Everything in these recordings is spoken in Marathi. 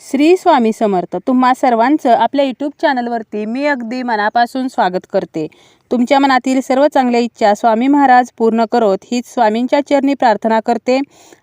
श्री स्वामी समर्थ. तुम्हा सर्वांचं आपल्या यूट्यूब चॅनलवरती मी अगदी मनापासून स्वागत करते. तुमच्या मनातील सर्व चांगल्या इच्छा स्वामी महाराज पूर्ण करोत हीच स्वामींच्या चरणी प्रार्थना करते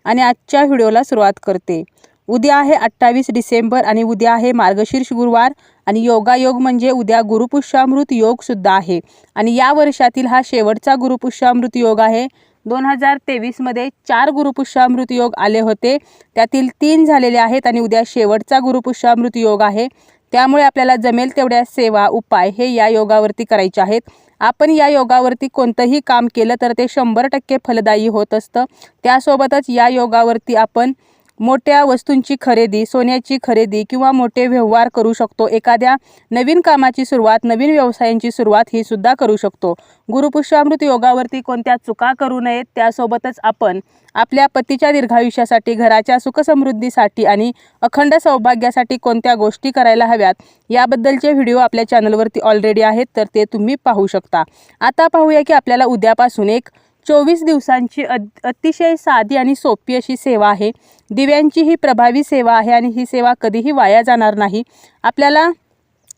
आणि आजच्या व्हिडिओला सुरुवात करते. उद्या आहे अठ्ठावीस डिसेंबर आणि उद्या आहे मार्गशीर्ष गुरुवार आणि योगायोग म्हणजे उद्या गुरुपुष्यामृत योगसुद्धा आहे. आणि या वर्षातील हा शेवटचा गुरुपुष्यामृत योग आहे. दोन हजार तेवीसमध्ये चार गुरुपुष्यामृत योग आले होते. त्यातील तीन झालेले आहेत आणि उद्या शेवटचा गुरुपुष्यामृत योग आहे. त्यामुळे आपल्याला जमेल तेवढ्या सेवा उपाय हे या योगावरती करायचे आहेत. आपण या योगावरती कोणतंही काम केलं तर ते शंभर टक्के फलदायी होत असतं. त्यासोबतच या योगावरती आपण मोठ्या वस्तूंची खरेदी सोन्याची खरेदी किंवा मोठे व्यवहार करू शकतो. एखाद्या नवीन कामाची सुरुवात नवीन व्यवसायांची सुरुवात ही सुद्धा करू शकतो. गुरुपुष्यामृत योगावरती कोणत्या चुका करू नयेत त्यासोबतच आपण आपल्या पतीच्या दीर्घायुष्यासाठी घराच्या सुखसमृद्धीसाठी आणि अखंड सौभाग्यासाठी कोणत्या गोष्टी करायला हव्यात याबद्दलचे व्हिडिओ आपल्या चॅनलवरती ऑलरेडी आहेत तर ते तुम्ही पाहू शकता. आता पाहूया की आपल्याला उद्यापासून एक चोवीस दिवसांची अतिशय साधी आणि सोपी अशी सेवा आहे. दिव्यांची ही प्रभावी सेवा आहे आणि ही सेवा कधीही वाया जाणार नाही. आपल्याला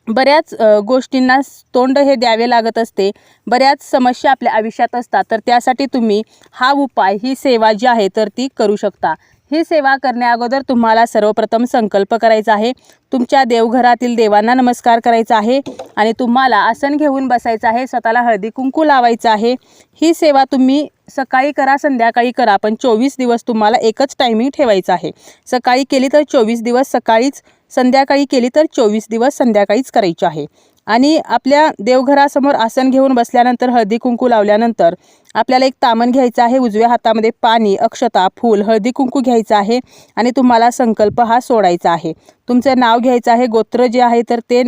बऱ्याच गोष्टींना तोंड हे द्यावे लागत असते. बऱ्याच समस्या आपल्या आयुष्यात असतात. तर त्यासाठी तुम्ही हा उपाय ही सेवा जी आहे तर ती करू शकता. ही सेवा करण्याअगोदर तुम्हाला सर्वप्रथम संकल्प करायचा आहे. तुमच्या देवघरातील देवांना नमस्कार करायचा आहे आणि तुम्हाला आसन घेऊन बसायचं आहे. स्वतःला हळदी कुंकू लावायचं आहे. ही सेवा तुम्ही सकाळी करा संध्याकाळी करा पण चोवीस दिवस तुम्हाला एकच टायमिंग ठेवायचं आहे. सकाळी केली तर चोवीस दिवस सकाळीच संध्याकाळी केली तर चोवीस दिवस संध्याकाळीच करायची आहे. आणि आपल्या देवघरासमोर आसन घेऊन बसल्यानंतर हळदी कुंकू लावल्यानंतर आपल्याला एक तामण घ्यायचं आहे. उजव्या हातामध्ये पाणी अक्षता फूल हळदी कुंकू घ्यायचं आहे आणि तुम्हाला संकल्प हा सोडायचा आहे. तुमचं नाव घ्यायचं आहे गोत्र जे आहे तर ते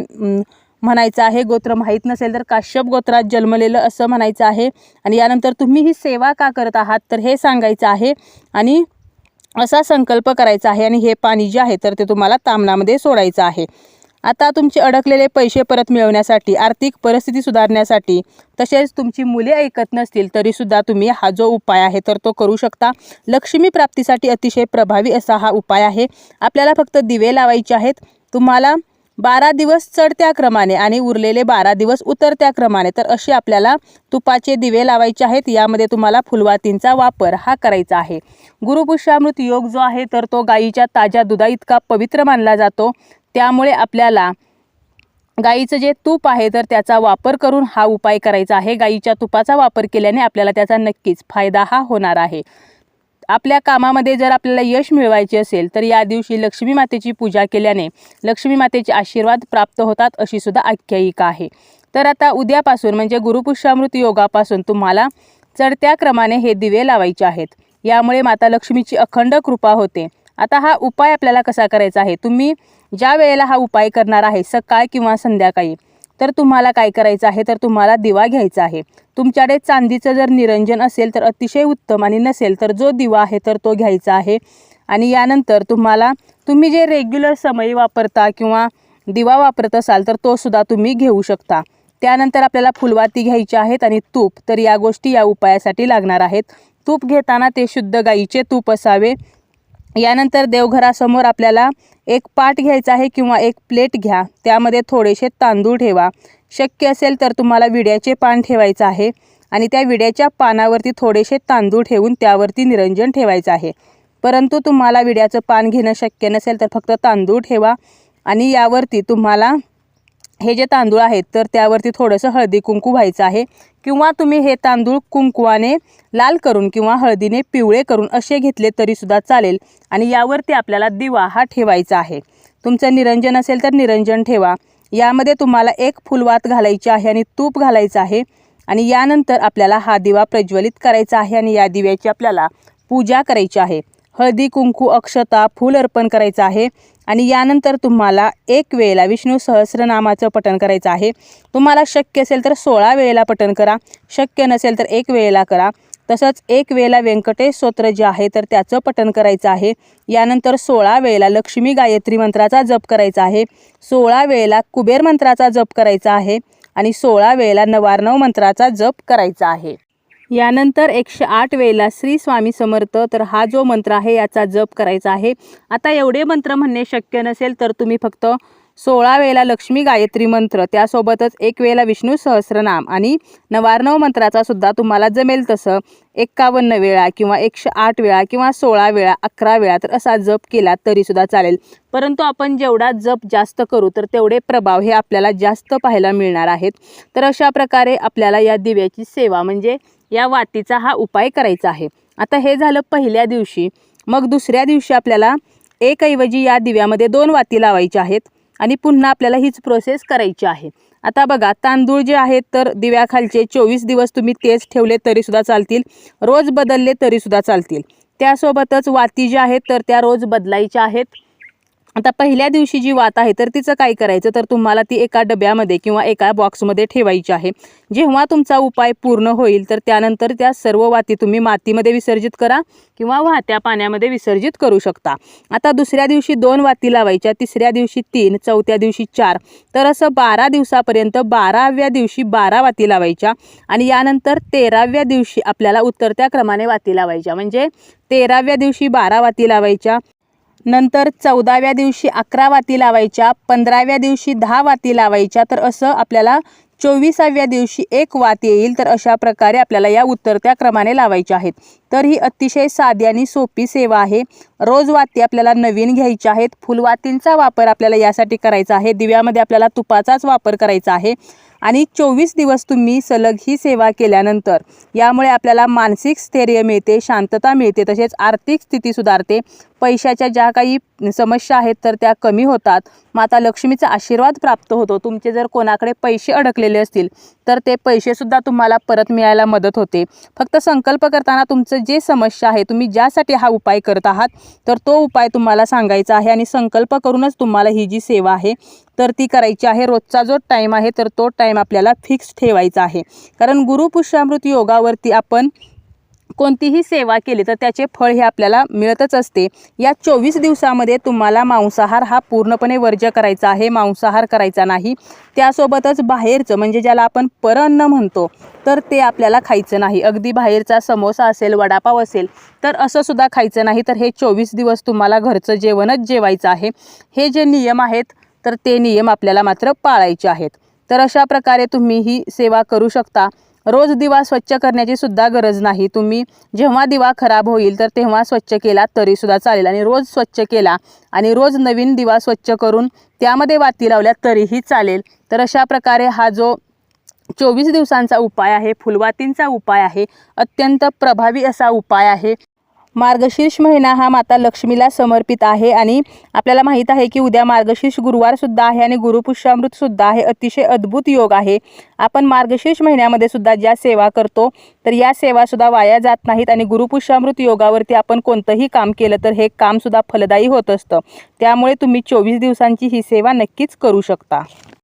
म्हणायचं आहे. गोत्र माहीत नसेल तर काश्यप गोत्रात जन्मलेलं असं म्हणायचं आहे. आणि यानंतर तुम्ही ही सेवा का करत आहात तर हे सांगायचं आहे आणि असा संकल्प करायचा आहे आणि हे पाणी जे आहे तर ते तुम्हाला तामणामध्ये सोडायचं आहे. आता तुमचे अडकलेले पैसे परत मिळवण्यासाठी आर्थिक परिस्थिती सुधारण्यासाठी तसेच तुमची मुले ऐकत नसतील तरीसुद्धा तुम्ही हा जो उपाय आहे तर तो करू शकता. लक्ष्मी प्राप्तीसाठी अतिशय प्रभावी असा हा उपाय आहे. आपल्याला फक्त दिवे लावायचे आहेत. तुम्हाला बारा दिवस चढत्या क्रमाने आणि उरलेले बारा दिवस उतरत्या क्रमाने तर असे आपल्याला तुपाचे दिवे लावायचे आहेत. यामध्ये तुम्हाला फुलवातींचा वापर हा करायचा आहे. गुरुपुष्यामृत योग जो आहे तर तो गायीच्या ताज्या दुधा इतका पवित्र मानला जातो. त्यामुळे आपल्याला गाईचं जे तूप आहे तर त्याचा वापर करून हा उपाय करायचा आहे. गाईच्या तुपाचा वापर केल्याने आपल्याला त्याचा नक्कीच फायदा हा होणार आहे. आपल्या कामामध्ये जर आपल्याला यश मिळवायचे असेल तर या दिवशी लक्ष्मी मातेची पूजा केल्याने लक्ष्मी मातेचे आशीर्वाद प्राप्त होतात अशी सुद्धा आख्यायिका आहे. तर आता उद्यापासून म्हणजे गुरुपुष्यामृत योगापासून तुम्हाला चढत्या क्रमाने हे दिवे लावायचे आहेत. यामुळे माता लक्ष्मीची अखंड कृपा होते. आता हा उपाय आपल्याला कसा करायचा आहे? तुम्ही ज्या वेळेला हा उपाय करणार आहे सकाळ किंवा संध्याकाळी तर तुम्हाला काय करायचं आहे? तर तुम्हाला दिवा घ्यायचा आहे. तुमच्याकडे चांदीचं जर निरंजन असेल तर अतिशय उत्तम आणि नसेल तर जो दिवा आहे तर तो घ्यायचा आहे. आणि यानंतर तुम्हाला तुम्ही जे रेग्युलर समयी वापरता किंवा दिवा वापरत असाल तर तो सुद्धा तुम्ही घेऊ शकता. त्यानंतर आपल्याला फुलवाती घ्यायची आहेत आणि तूप तर या गोष्टी या उपायासाठी लागणार आहेत. तूप घेताना ते शुद्ध गाईचे तूप असावे. यानंतर देवघरासमोर आपल्याला एक पाट घ्यायचा आहे किंवा एक प्लेट घ्या. त्यामध्ये थोडेसे तांदूळ ठेवा. शक्य असेल तर तुम्हाला विड्याचे पान ठेवायचं आहे आणि त्या विड्याच्या पानावरती थोडेसे तांदूळ ठेवून त्यावरती निरंजन ठेवायचं आहे. परंतु तुम्हाला विड्याचं पान घेणं शक्य नसेल तर फक्त तांदूळ ठेवा आणि यावरती तुम्हाला हे जे तांदूळ आहेत तर त्यावरती थोडंसं हळदी कुंकू व्हायचं आहे. किंवा तुम्ही हे तांदूळ कुंकवाने लाल करून किंवा हळदीने पिवळे करून असे घेतले तरीसुद्धा चालेल. आणि यावरती आपल्याला दिवा हा ठेवायचा आहे. तुमचं निरंजन असेल तर निरंजन ठेवा. यामध्ये तुम्हाला एक फुलवात घालायची आहे आणि तूप घालायचं आहे. आणि यानंतर आपल्याला हा दिवा प्रज्वलित करायचा आहे आणि या दिव्याची आपल्याला पूजा करायची आहे. हळदी कुंकू अक्षता फूल अर्पण करायचं आहे. आणि यानंतर तुम्हाला एक वेळेला विष्णू सहस्रनामाचं पठण करायचं आहे. तुम्हाला शक्य असेल तर सोळा वेळेला पठण करा. शक्य नसेल तर एक वेळेला करा. तसंच एक वेळेला व्यंकटेश स्तोत्र जे आहे तर त्याचं पठण करायचं आहे. यानंतर सोळा वेळेला लक्ष्मी गायत्री मंत्राचा जप करायचा आहे. सोळा वेळेला कुबेर मंत्राचा जप करायचा आहे. आणि सोळा वेळेला नवार्णव मंत्राचा जप करायचा आहे. यानंतर एकशे आठ वेळेला श्री स्वामी समर्थ. तर हा जो मंत्र आहे याचा जप करायचा आहे. आता एवढे मंत्र म्हणणे शक्य नसेल तर तुम्ही फक्त सोळा वेळेला लक्ष्मी गायत्री मंत्र त्यासोबतच एक वेळेला विष्णू सहस्रनाम आणि नवार्णव मंत्राचा सुद्धा तुम्हाला जमेल तसं. एक्कावन्न वेळा किंवा एकशे आठ वेळा किंवा सोळा वेळा अकरा वेळा तर असा जप केला तरीसुद्धा चालेल. परंतु आपण जेवढा जप जास्त करू तर तेवढे प्रभाव हे आपल्याला जास्त पाहायला मिळणार आहेत. तर अशा प्रकारे आपल्याला या दिव्याची सेवा म्हणजे या वातीचा हा उपाय करायचा आहे. आता हे झालं पहिल्या दिवशी. मग दुसऱ्या दिवशी आपल्याला एकऐवजी या दिव्यामध्ये दोन वाती लावायच्या आहेत आणि पुन्हा आपल्याला हीच प्रोसेस करायची आहे. आता बघा तांदूळ जे आहेत तर दिव्याखालचे चोवीस दिवस तुम्ही तेच ठेवले तरीसुद्धा चालतील. रोज बदलले तरीसुद्धा चालतील. त्यासोबतच वाती ज्या आहेत तर त्या रोज बदलायच्या आहेत. आता पहिल्या दिवशी जी वात आहे तर तिचं काय करायचं? तर तुम्हाला ती एका डब्यामध्ये किंवा एका बॉक्समध्ये ठेवायची आहे. जेव्हा तुमचा उपाय पूर्ण होईल तर त्यानंतर त्या सर्व वाती तुम्ही मातीमध्ये विसर्जित करा किंवा वाहत्या पाण्यामध्ये विसर्जित करू शकता. आता दुसऱ्या दिवशी दोन वाती लावायच्या तिसऱ्या दिवशी तीन चौथ्या दिवशी चार. तर असं बारा दिवसापर्यंत बाराव्या दिवशी बारा वाती लावायच्या आणि यानंतर तेराव्या दिवशी आपल्याला उतरत्या क्रमाने वाती लावायच्या. म्हणजे तेराव्या दिवशी बारा वाती लावायच्या. नंतर चौदाव्या दिवशी अकरा वाती लावायच्या पंधराव्या दिवशी दहा वाती लावायच्या तर असं आपल्याला चोवीसाव्या दिवशी एक वात येईल तर अशा प्रकारे आपल्याला या उतरत्या क्रमाने लावायच्या आहेत. तर ही अतिशय साधी आणि सोपी सेवा आहे. रोज वाती आपल्याला नवीन घ्यायच्या आहेत. फुलवातींचा वापर आपल्याला यासाठी करायचा आहे. दिव्यामध्ये आपल्याला तुपाचाच वापर करायचा आहे. आणि चोवीस दिवस तुम्ही सलग ही सेवा केल्यानंतर यामुळे आपल्याला मानसिक स्थैर्य मिळते शांतता मिळते तसेच आर्थिक स्थिती सुधारते. पैशाच्या ज्या काही समस्या आहेत तर त्या कमी होतात. माता लक्ष्मीचा आशीर्वाद प्राप्त होतो. तुमचे जर कोणाकडे पैसे अडकलेले असतील तर ते पैसेसुद्धा तुम्हाला परत मिळायला मदत होते. फक्त संकल्प करताना तुमचं जे समस्या आहे तुम्ही ज्यासाठी हा उपाय करत आहात तर तो उपाय तुम्हाला सांगायचा आहे आणि संकल्प करूनच तुम्हाला ही जी सेवा आहे तर ती करायची आहे. रोजचा जो टाईम आहे तर तो टाईम आपल्याला फिक्स ठेवायचा आहे. कारण गुरुपुष्यामृत योगावरती आपण कोणतीही सेवा केली तर त्याचे फळ हे आपल्याला मिळतच असते. या चोवीस दिवसामध्ये तुम्हाला मांसाहार हा पूर्णपणे वर्ज्य करायचा आहे. मांसाहार करायचा नाही. त्यासोबतच बाहेरचं म्हणजे ज्याला आपण परअन्न म्हणतो तर ते आपल्याला खायचं नाही. अगदी बाहेरचा समोसा असेल वडापाव असेल तर असं सुद्धा खायचं नाही. तर हे चोवीस दिवस तुम्हाला घरचं जेवणच जेवायचं आहे. हे जे नियम आहेत तर ते नियम आपल्याला मात्र पाळायचे आहेत. तर अशा प्रकारे तुम्ही ही सेवा करू शकता. रोज दिवा स्वच्छ करण्याची सुद्धा गरज नाही. तुम्ही जेव्हा दिवा खराब होईल तर तेव्हा स्वच्छ केला तरीसुद्धा चालेल. आणि रोज स्वच्छ केला आणि रोज नवीन दिवा स्वच्छ करून त्यामध्ये वाती लावल्या तरीही चालेल. तर अशा प्रकारे हा जो चोवीस दिवसांचा उपाय आहे फुलवातींचा उपाय आहे अत्यंत प्रभावी असा उपाय आहे. मार्गशीर्ष महिना हा माता लक्ष्मीला समर्पित आहे आणि आपल्याला माहीत आहे की उद्या मार्गशीर्ष गुरुवार सुद्धा आहे आणि गुरुपुष्यामृत सुद्धा आहे. अतिशय अद्भुत योग आहे. आपण मार्गशीर्ष महिन्यामध्ये सुद्धा ज्या सेवा करतो तर या सेवा सुद्धा वाया जात नाहीत आणि गुरुपुष्यामृत योगावरती आपण कोणतंही काम केलं तर हे काम सुद्धा फलदायी होत असतं. त्यामुळे तुम्ही चोवीस दिवसांची ही सेवा नक्कीच करू शकता.